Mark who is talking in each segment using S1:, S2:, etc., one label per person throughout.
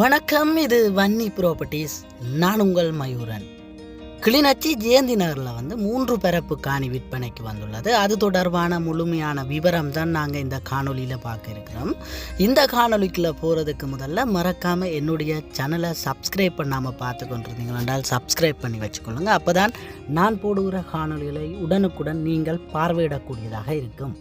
S1: வணக்கம் இது வன்னி ப்ராப்பர்ட்டிஸ் நான் உங்கள் மயூரன். கிளிநொச்சி ஜெயந்தி நகரில் வந்து மூன்று பிறப்பு காணி விற்பனைக்கு வந்துள்ளது. அது தொடர்பான முழுமையான விவரம் தான் நாங்கள் இந்த காணொளியில் பார்க்க இருக்கிறோம். இந்த காணொளிக்குள்ளே போகிறதுக்கு முதல்ல மறக்காமல் என்னுடைய சேனலை சப்ஸ்கிரைப் பண்ணாமல் பார்த்து கொண்டிருந்தீங்க என்றால் சப்ஸ்கிரைப் பண்ணி வச்சுக்கொள்ளுங்க. அப்போ தான் நான் போடுகிற காணொளிகளை உடனுக்குடன் நீங்கள் பார்வையிடக்கூடியதாக இருக்கும்.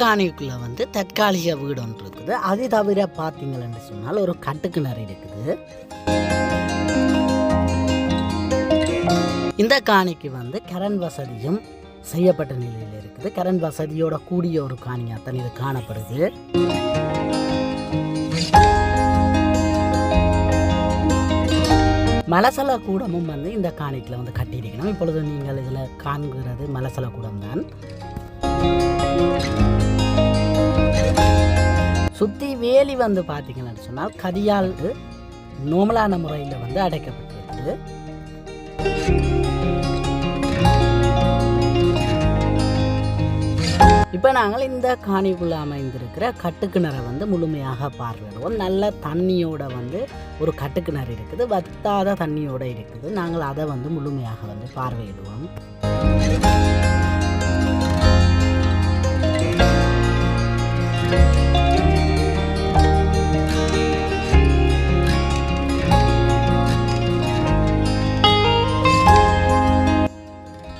S1: இந்த வந்து தற்காலிக வீடு ஒன்று இருக்குது. அது தவிர பார்த்தீங்கன்னு சொன்னால் ஒரு கட்டுக்கிணறு இருக்குது. இந்த காணிக்கு வந்து கரண் வசதியும் செய்யப்பட்ட நிலையில் இருக்குது. கரண் வசதியோட கூடிய ஒரு காணியாத்தான் இது காணப்படுது. மலசல கூடமும் வந்து இந்த காணிக்கில் வந்து கட்டியிருக்கணும். இப்பொழுது நீங்கள் இதில் காண்கிறது மலசல கூடம் தான் சுற்றி வேலி வந்து பார்த்தீங்கன்னு சொன்னால் கதியால் நோமலான முறையில் வந்து அடைக்கப்பட்டிருக்கு இப்போ நாங்கள் இந்த காணிக்குள்ளே அமைந்திருக்கிற கட்டுக்கிணறை வந்து முழுமையாக பார்வையிடுவோம். நல்ல தண்ணியோட வந்து ஒரு கட்டுக்கிணறு இருக்குது. வத்தாத தண்ணியோட இருக்குது. நாங்கள் அதை வந்து முழுமையாக வந்து பார்வையிடுவோம்.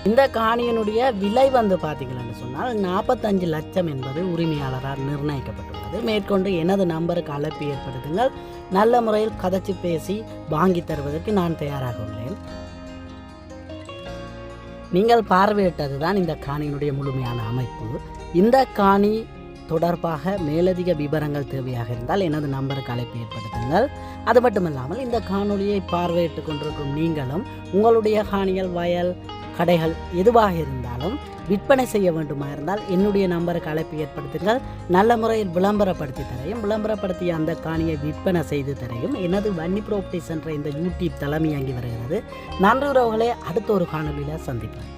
S1: இந்த காணியினுடைய விலை வந்து பார்த்தீங்கன்னு சொன்னால் நாற்பத்தஞ்சு லட்சம் என்பது உரிமையாளரால் நிர்ணயிக்கப்பட்டுள்ளது. மேற்கொண்டு எனது நம்பருக்கு அழைப்பு ஏற்படுத்துங்கள். நல்ல முறையில் கதைச்சு பேசி வாங்கி தருவதற்கு நான் தயாராக உள்ளேன். நீங்கள் பார்வையிட்டது தான் இந்த காணியினுடைய முழுமையான அமைப்பு. இந்த காணி தொடர்பாக மேலதிக விவரங்கள் தேவையாக இருந்தால் எனது நம்பருக்கு அழைப்பு ஏற்படுத்துங்கள். அது மட்டுமல்லாமல் இந்த காணொலியை பார்வையிட்டு கொண்டிருக்கும் நீங்களும் உங்களுடைய காணிகள் வயல் கடைகள் எதுவாக இருந்தாலும் விற்பனை செய்ய வேண்டுமா இருந்தால் என்னுடைய நம்பருக்கு அழைப்பு ஏற்படுத்துங்கள். நல்ல முறையில் விளம்பரப்படுத்தி தரையும் விளம்பரப்படுத்திய அந்த காணியை விற்பனை செய்து தரையும் எனது வன்னி ப்ராப்பர்ட்டிஸ் என்ற இந்த யூடியூப் தலைமையாங்கி வருகிறது. நன்றி உறவுகளே அடுத்த ஒரு காணொலியில் சந்திப்பேன்